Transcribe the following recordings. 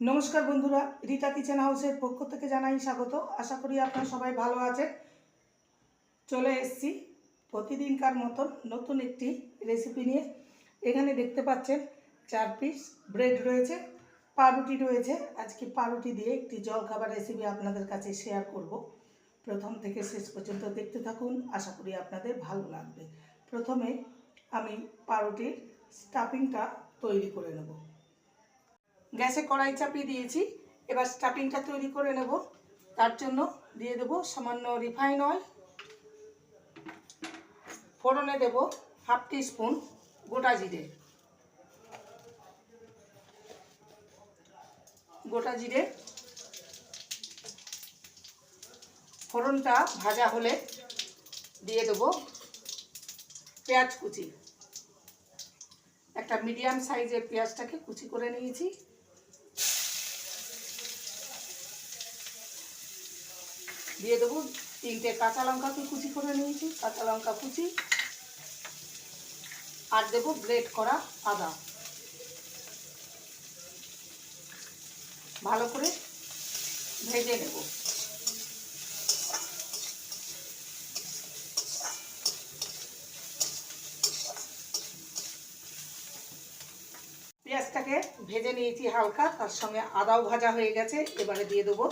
নমস্কার বন্ধুরা, রীতা কিচেন হাউসের পক্ষ থেকে জানাই স্বাগত। আশা করি আপনারা সবাই ভালো আছেন। চলে এসেছি প্রতিদিনকার মতন নতুন একটি রেসিপি নিয়ে। এখানে দেখতে পাচ্ছেন চার পিস ব্রেড রয়েছে, পাউরুটি রয়েছে। আজকে পাউরুটি দিয়ে একটি জলখাবার রেসিপি আপনাদের কাছে শেয়ার করব। প্রথম থেকে শেষ পর্যন্ত দেখতে থাকুন, আশা করি আপনাদের ভালো লাগবে। প্রথমে আমি পাউরুটির স্টাফিংটা তৈরি করে নেব। গ্যাসে কড়াই চাপিয়ে দিয়েছি। এবার স্টাফিংটা তৈরি করে নেব। তার জন্য দিয়ে দেবো সামান্য রিফাইন অয়েল। ফোড়নে দেব হাফ স্পুন গোটা জিরে। গোটা জিরে। ফোড়নটা ভাজা হলে দিয়ে দেবো পেঁয়াজ কুচি। একটা মিডিয়াম সাইজের পেঁয়াজটাকে কুচি করে নিয়েছি। দিয়ে দেবো তিনটে কাঁচা লঙ্কাকে কুচি করে নিয়েছি, কাঁচা লঙ্কা কুচি। আর দেবো ব্লেড করা আদা। ভালো করে ভেজে নেব। পেঁয়াজটাকে ভেজে নিয়েছি হালকা, তার সঙ্গে আদাও ভাজা হয়ে গেছে, এবারে দিয়ে দেবো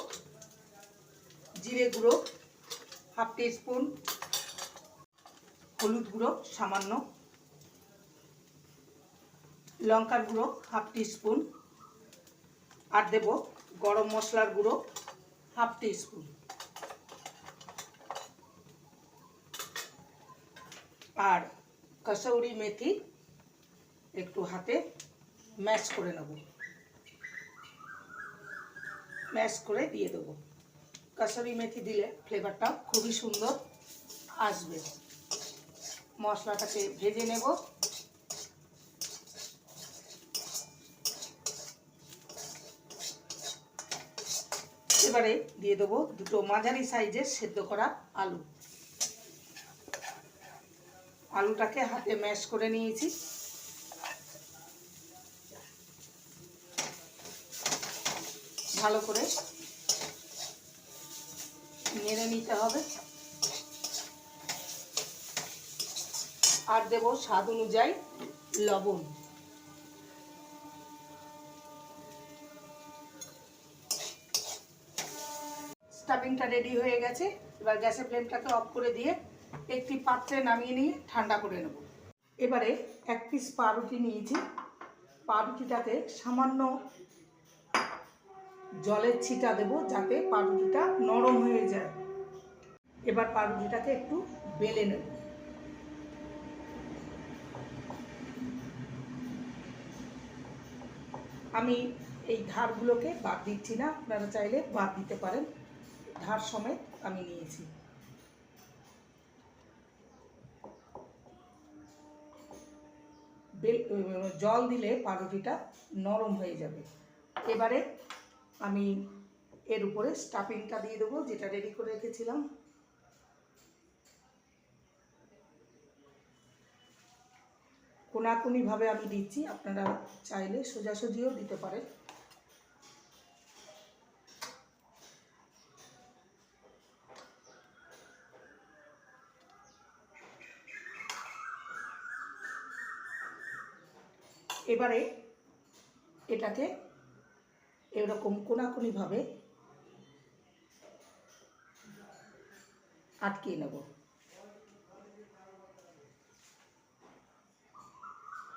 জিরে গুঁড়ো, হাফ স্পুন হলুদ গুঁড়ো, সামান্য। লঙ্কার গুঁড়ো, হাফ স্পুন আর দেব গরম মশলার গুঁড়ো, হাফ স্পুন আর কসৌরি মেথি একটু হাতে ম্যাশ করে নেব। ম্যাশ করে দিয়ে দেবো। কাসুরি মেথি দিলে ফ্লেভারটা খুবই সুন্দর আসবে। মশলাটাকে ভেজে নেব। এবারে দিয়ে দেবো দুটো মাঝারি সাইজের সেদ্ধ করা আলু। আলুটাকে হাতে ম্যাশ করে নিয়েছি। ভালো করে নেড়ে নিতে হবে। আর দেব স্বাদ অনুযায়ী লবণ। স্টাফিংটা রেডি হয়ে গেছে। এবার গ্যাসের ফ্লেমটাকে অফ করে দিয়ে একটি পাত্রে নামিয়ে নিয়ে ঠান্ডা করে নেব। এবারে এক পিস পাউরুটি নিয়েছি। পাউরুটিটাতে সামান্য জলের ছিটা দেব যাতে পাউরুটিটা নরম হয়ে যায়। এবার পাউরুটিটাকে একটু বেলে নেব। আমি এই ধারগুলোকে বাদ দিচ্ছি না, আপনারা চাইলে বাদ দিতে পারেন। ধার সমেত আমি নিয়েছি। জল দিলে পাউরুটিটা নরম হয়ে যাবে। এবারে আমি এর উপরে স্টাফিংটা দিয়ে দেবো, যেটা রেডি করে রেখেছিলাম। কোনাকুনিভাবে আমি দিচ্ছি, আপনারা চাইলে সোজাসুজিও দিতে পারেন। এবারে এটাকে এরকম কোনাকুনিভাবে আটকিয়ে নেব।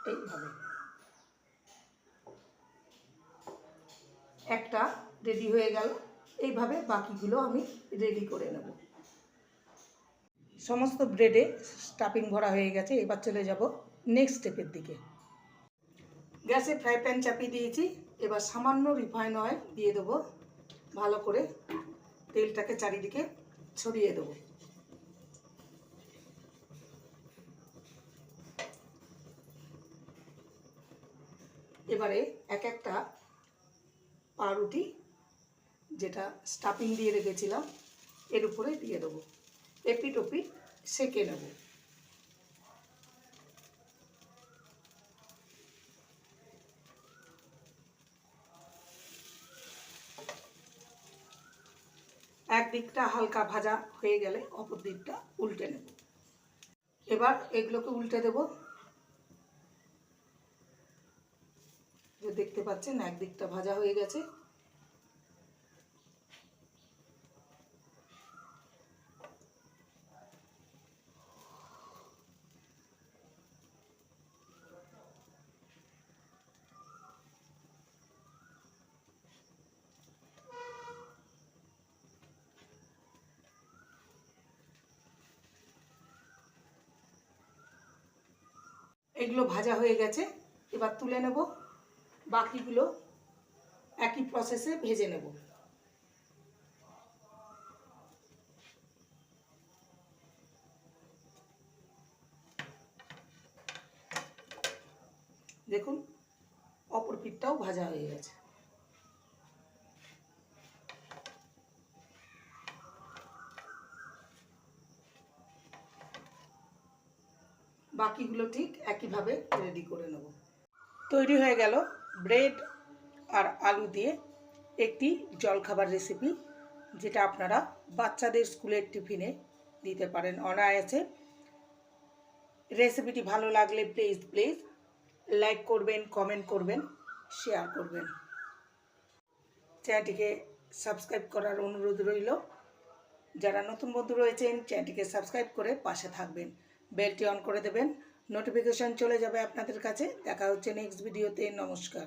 এইভাবে। একটা রেডি হয়ে গেল। এইভাবে বাকিগুলো আমি রেডি করে নেব। সমস্ত ব্রেডে স্টাফিং ভরা হয়ে গেছে, এবার চলে যাব নেক্সট স্টেপের দিকে। গ্যাসে ফ্রাই প্যান চাপিয়ে দিয়েছি। এবার সামান্য রিফাইন অয়েল দিয়ে দেবো। ভালো করে তেলটাকে চারিদিকে ছড়িয়ে দেবো। এবারে এক একটা পাউরুটি যেটা স্টাফিং দিয়ে রেখেছিলাম, এর উপরে দিয়ে দেবো। এপিট ওপিট সেঁকে নেব। একদিকটা হালকা ভাজা হয়ে গেলে অপর দিকটা উল্টে নেব। এবার এগুলোকে উল্টে দেব। দেখতে পাচ্ছেন একদিকটা ভাজা হয়ে গেছে। এগুলো ভাজা হয়ে গেছে, এবার তুলে নেব। বাকিগুলো একই প্রসেসে ভেজে নেব। দেখুন, অপর পিঠটাও ভাজা হয়ে গেছে। বাকিগুলো ঠিক একইভাবে রেডি করে নেব। তৈরি হয়ে গেল ব্রেড আর আলু দিয়ে একটি জলখাবার রেসিপি যেটা আপনারা বাচ্চাদের স্কুলের টিফিনে দিতে পারেন অনায়াসে। রেসিপিটি ভালো লাগলে প্লিজ প্লিজ লাইক করবেন কমেন্ট করবেন শেয়ার করবেন। চ্যানেলটিকে সাবস্ক্রাইব করার অনুরোধ রইল। যারা নতুন বন্ধু রয়েছেন, চ্যানেলটিকে সাবস্ক্রাইব করে পাশে থাকবেন। বেলটি অন করে দেবেন। নোটিফিকেশন চলে যাবে আপনাদের কাছে। দেখা হচ্ছে নেক্সট ভিডিওতে নমস্কার।